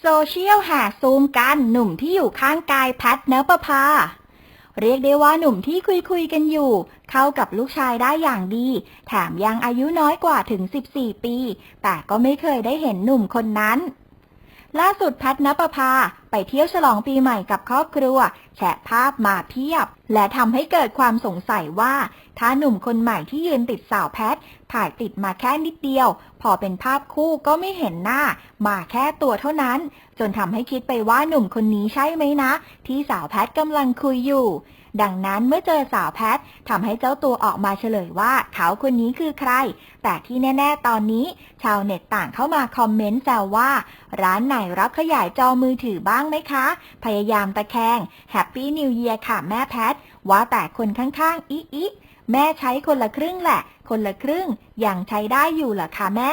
โซเชียลแห่ซูมกันหนุ่มที่อยู่ข้างกายแพทเนปภาเรียกได้ว่าหนุ่มที่คุยคุยกันอยู่ เข้ากับลูกชายได้อย่างดี แถมยังอายุน้อยกว่าถึง 14 ปี แต่ก็ไม่เคยได้เห็นหนุ่มคนนั้น ล่าสุดแพทนปภา ไปเที่ยวฉลองปีใหม่กับครอบครัว แชะภาพมาเพียบ และทำให้เกิดความสงสัยว่า ถ้าหนุ่มคนใหม่ที่ยืนติดสาวแพท ถ่ายติดมาแค่นิดเดียว พอเป็นภาพคู่ก็ไม่เห็นหน้า มาแค่ตัวเท่านั้น จนทำให้คิดไปว่าหนุ่มคนนี้ใช่ไหมนะ ที่สาวแพทกำลังคุยอยู่ดังนั้นเมื่อเจอสาวแพททำให้เจ้าตัวออกมาเฉลยว่าเขาคนนี้คือใคร แต่ที่แน่ ๆ ตอนนี้ ชาวเน็ตต่างเข้ามาคอมเมนต์แซวว่า ร้านไหนรับขยายจอมือถือบ้างางไหมคะ พยายามตะแคงแฮปปี้นิวเยียร์ค่ะแม่แพท ว่าแต่คนข้างๆอิอิแม่ใช้คนละครึ่งแหละ คนละครึ่งยังใช้ได้อยู่เหรอคะแม่